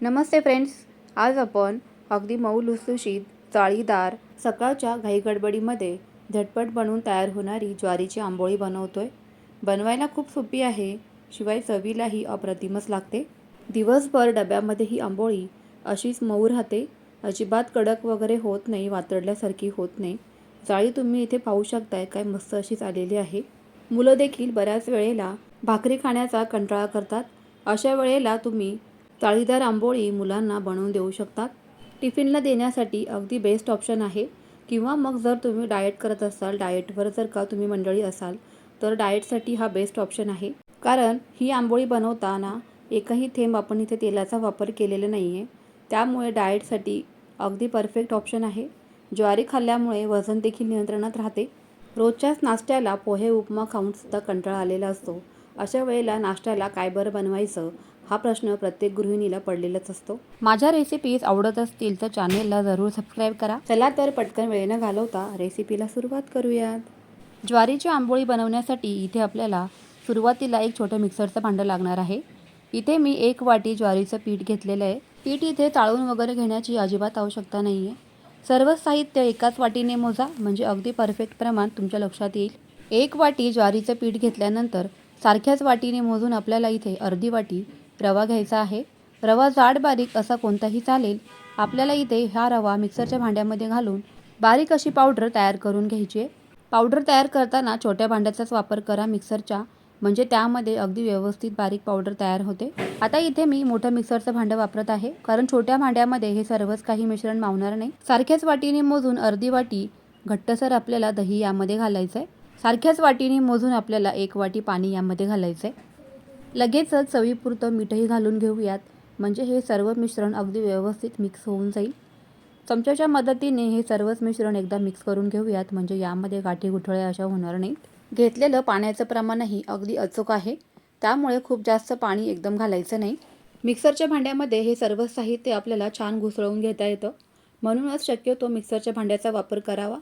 नमस्ते friends आज आपण अगदी मऊ लुसलुशीत जाळीदार सकाळच्या घाईगडबडीमध्ये झटपट बनवून तयार होणारी ज्वारीची आंबोळी बनवतोय. बनवायला खूप सोपी आहे शिवाय चवीलाही अप्रतिमच लागते. दिवसभर डब्यामध्ये ही आंबोळी अशीच मऊ राहते. अजिबात कडक वगैरे होत नाही वातडल्यासारखी होत नाही. जाळी तुम्ही इथे पाहू शकताय काय मस्त अशीच आलेली आहे. मुलं देखील बऱ्याच वेळेला भाकरी खाण्याचा कंटाळा करतात. अशा वेळेला तुम्ही चाळीदार आंबोळी मुलांना बनवून देऊ शकतात. टिफिनला देण्यासाठी अगदी बेस्ट ऑप्शन आहे. किंवा मग जर तुम्ही डाएट करत असाल डाएटवर जर का तुम्ही मंडळी असाल तर डाएटसाठी हा बेस्ट ऑप्शन आहे. कारण ही आंबोळी बनवताना एकही थेंब आपण इथे तेलाचा वापर केलेला नाही आहे त्यामुळे डाएटसाठी अगदी परफेक्ट ऑप्शन आहे. ज्वारी खाल्ल्यामुळे वजन देखील नियंत्रणात राहते. रोजच्याच नाश्त्याला पोहे उपमा खाऊनसुद्धा कंटाळा आलेला असतो. अशा वेळेला नाश्त्याला काय बरं बनवायचं हा प्रश्न प्रत्येक गृहिणीला पडलेलाच असतो. माझ्या रेसिपीज आवडत असतील तर चॅनेलला जरूर सबस्क्राईब करा. चला तर पटकन वेळ न घालवता रेसिपीला सुरुवात करूयात. ज्वारीची आंबोळी बनवण्यासाठी इथे आपल्याला सुरुवातीला एक छोटं मिक्सरचं भांडं लागणार आहे. इथे मी एक वाटी ज्वारीचं पीठ घेतलेलं आहे. पीठ इथे चाळून वगैरे घेण्याची अजिबात आवश्यकता नाही आहे सर्व साहित्य एकाच वाटीने मोजा म्हणजे अगदी परफेक्ट प्रमाण तुमच्या लक्षात येईल. एक वाटी ज्वारीचं पीठ घेतल्यानंतर सारख्याच वाटीने मोजून आपल्याला इथे अर्धी वाटी रवा घ्यायचा आहे. रवा जाड बारीक असा कोणताही चालेल. आपल्याला इथे हा रवा मिक्सरच्या भांड्यामध्ये घालून बारीक अशी पावडर तयार करून घ्यायची आहे. पावडर तयार करताना छोट्या भांड्याचाच वापर करा मिक्सरच्या. म्हणजे त्यामध्ये अगदी व्यवस्थित बारीक पावडर तयार होते. आता इथे मी मोठं मिक्सरचं भांडं वापरत आहे. कारण छोट्या भांड्यामध्ये हे सर्वच काही मिश्रण मावणार नाही. सारख्याच वाटीने मोजून अर्धी वाटी घट्टसर आपल्याला दही यामध्ये घालायचं आहे सारख्याच वाटीने मोजून आपल्याला एक वाटी पाणी यामध्ये घालायचं. आहे लगेचच चवीपुरतं मीठही घालून घेऊयात. म्हणजे हे सर्व मिश्रण अगदी व्यवस्थित मिक्स होऊन जाईल. चमच्याच्या मदतीने हे सर्वच मिश्रण एकदा मिक्स करून घेऊयात. म्हणजे यामध्ये गाठी गुठळ्या अशा होणार नाहीत. घेतलेलं पाण्याचं प्रमाणही अगदी अचूक आहे. त्यामुळे खूप जास्त पाणी एकदम घालायचं नाही. मिक्सरच्या भांड्यामध्ये हे सर्व साहित्य आपल्याला छान घुसळवून घेता येतं. म्हणूनच शक्यतो मिक्सरच्या भांड्याचा वापर करावा.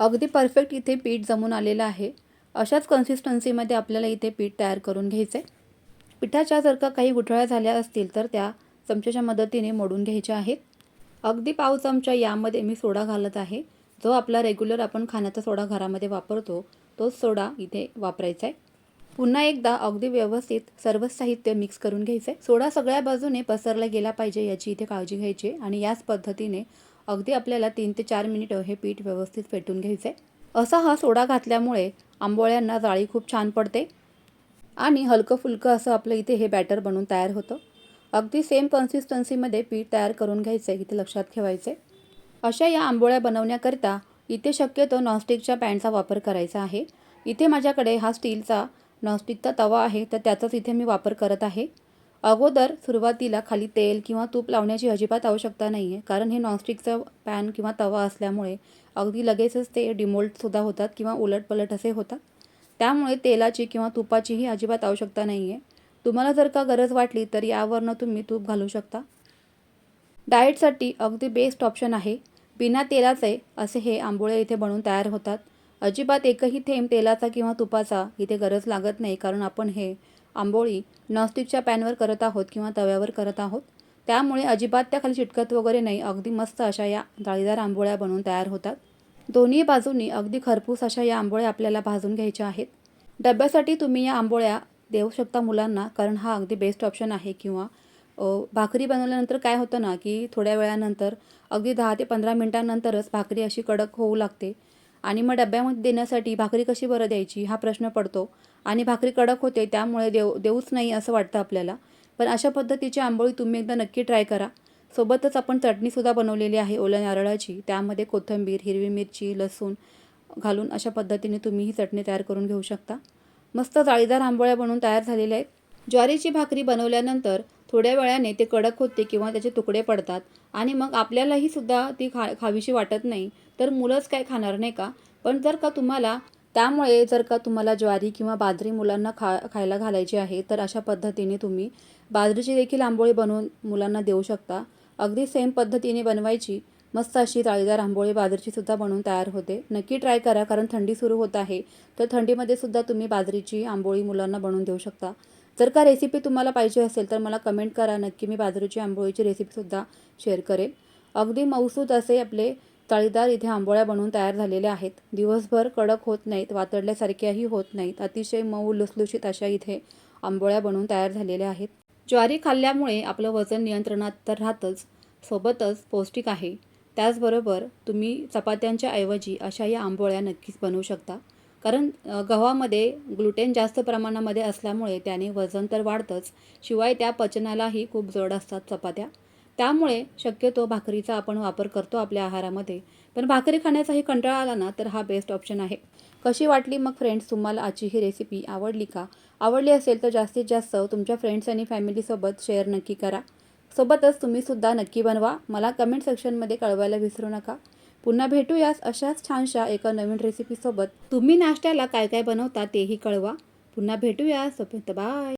अगदी परफेक्ट इथे पीठ जमून आलेलं आहे. अशाच कन्सिस्टन्सीमध्ये आपल्याला इथे पीठ तयार करून घ्यायचं आहे पिठाच्या जर का काही गुठळ्या झाल्या असतील तर त्या चमच्याच्या मदतीने मोडून घ्यायच्या आहेत. अगदी पाव चमचा यामध्ये मी सोडा घालत आहे. जो आपला रेग्युलर आपण खाण्याचा सोडा घरामध्ये वापरतो तोच सोडा इथे वापरायचा आहे पुन्हा एकदा अगदी व्यवस्थित सर्व साहित्य मिक्स करून घ्यायचं आहे सोडा सगळ्या बाजूने पसरला गेला पाहिजे याची इथे काळजी घ्यायची आणि याच पद्धतीने अगदी आपल्याला तीन ते चार मिनिटं हे पीठ व्यवस्थित फेटून घ्यायचं आहे असा हा सोडा घातल्यामुळे आंबोळ्यांना जाळी खूप छान पडते आणि हलकं फुलकं असं आपलं इथे हे बॅटर बनून तयार होतं. अगदी सेम कन्सिस्टन्सीमध्ये पीठ तयार करून घ्यायचं आहे इथे लक्षात ठेवायचं आहे अशा या आंबोळ्या बनवण्याकरिता इथे शक्यतो नॉनस्टिकच्या पॅनचा वापर करायचा आहे. इथे माझ्याकडे हा स्टीलचा नॉनस्टिकचा तवा आहे तर त्याचाच इथे मी वापर करत आहे. अगोदर सुरुवातीला खाली तेल किंवा तूप लावण्याची अजिबात आवश्यकता नाही आहे कारण हे नॉनस्टिकचं पॅन किंवा तवा असल्यामुळे अगदी लगेचच ते डिमोल्टसुद्धा होतात किंवा उलटपलट असे होतात. त्यामुळे तेलाची किंवा तुपाचीही अजिबात आवश्यकता नाही आहे तुम्हाला जर का गरज वाटली तर यावरनं तुम्ही तूप घालू शकता. डाएटसाठी अगदी बेस्ट ऑप्शन आहे बिना तेलाचे असे हे आंबोळे इथे बनवून तयार होतात. अजिबात एकही थेंब तेलाचा किंवा तुपाचा इथे गरज लागत नाही कारण आपण हे आंबोळी नॉनस्टिकच्या पॅनवर करत आहोत किंवा तव्यावर करत आहोत. त्यामुळे अजिबात त्याखाली चिटकत वगैरे नाही. अगदी मस्त अशा या जाळीदार आंबोळ्या बनवून तयार होतात. दोन्ही बाजूंनी अगदी खरपूस अशा या आंबोळ्या आपल्याला भाजून घ्यायच्या आहेत. डब्यासाठी तुम्ही या आंबोळ्या देऊ शकता मुलांना कारण हा अगदी बेस्ट ऑप्शन आहे. किंवा भाकरी बनवल्यानंतर काय होतं ना की थोड्या वेळानंतर अगदी दहा ते पंधरा मिनटांनंतरच भाकरी अशी कडक होऊ लागते. आणि मग डब्यामध्ये देण्यासाठी भाकरी कशी बरं द्यायची हा प्रश्न पडतो. आणि भाकरी कडक होते त्यामुळे देऊ देऊच नाही असं वाटतं आपल्याला. पण अशा पद्धतीची आंबोळी तुम्ही एकदा नक्की ट्राय करा. सोबतच आपण चटणीसुद्धा बनवलेली आहे ओल्या नारळाची. त्यामध्ये कोथिंबीर हिरवी मिरची लसूण घालून अशा पद्धतीने तुम्ही ही चटणी तयार करून घेऊ शकता. मस्त जाळीदार आंबोळ्या बनवून तयार झालेल्या आहेत. ज्वारीची भाकरी बनवल्यानंतर थोड्या वेळाने ते कडक होते किंवा त्याचे तुकडे पडतात आणि मग आपल्यालाही सुद्धा ती खा खावीशी वाटत नाही. तर मुलंच काय खाणार नाही का? पण जर का तुम्हाला त्यामुळे जर का तुम्हाला ज्वारी किंवा बाजरी मुलांना खा खायला घालायची आहे तर अशा पद्धतीने तुम्ही बाजरीची देखील आंबोळी बनवून मुलांना देऊ शकता. अगदी सेम पद्धतीने बनवायची. मस्त अशी जाळीदार आंबोळी बाजरीचीसुद्धा बनवून तयार होते. नक्की ट्राय करा कारण थंडी सुरू होत आहे. तर थंडीमध्ये सुद्धा तुम्ही बाजरीची आंबोळी मुलांना बनवून देऊ शकता. जर का रेसिपी तुम्हाला पाहिजे असेल तर मला कमेंट करा. नक्की मी बाजरीची आंबोळीची रेसिपीसुद्धा शेअर करेन. अगदी मऊसूद असे आपले तळीदार इथे आंबोळ्या बनवून तयार झालेल्या आहेत. दिवसभर कडक होत नाहीत वातडल्यासारख्याही होत नाहीत. अतिशय मऊ लुसलुशीत अशा इथे आंबोळ्या बनवून तयार झालेल्या आहेत. ज्वारी खाल्ल्यामुळे आपलं वजन नियंत्रणात तर राहतंच सोबतच पौष्टिक आहे. त्याचबरोबर तुम्ही चपात्यांच्या ऐवजी अशा या आंबोळ्या नक्कीच बनवू शकता. कारण गव्हामध्ये ग्लुटेन जास्त प्रमाणामध्ये असल्यामुळे त्याने वजन तर वाढतंच शिवाय त्या पचनालाही खूप जड असतात चपात्या. त्यामुळे शक्यतो भाकरीचा आपण वापर करतो आपल्या आहारामध्ये. पण भाकरी खाण्याचाही कंटाळा आला ना तर हा बेस्ट ऑप्शन आहे. कशी वाटली मग फ्रेंड्स तुम्हाला आजची ही रेसिपी आवडली का? आवडली असेल तर जास्तीत जास्त तुमच्या फ्रेंड्स आणि फॅमिलीसोबत शेअर नक्की करा. सोबतच तुम्हीसुद्धा नक्की बनवा. मला कमेंट सेक्शनमध्ये कळवायला विसरू नका. पुन्हा भेटूयास अशाच छानशा एका नवीन रेसिपीसोबत तुम्ही नाश्त्याला काय काय बनवता तेही कळवा. पुन्हा भेटूया सोबत बाय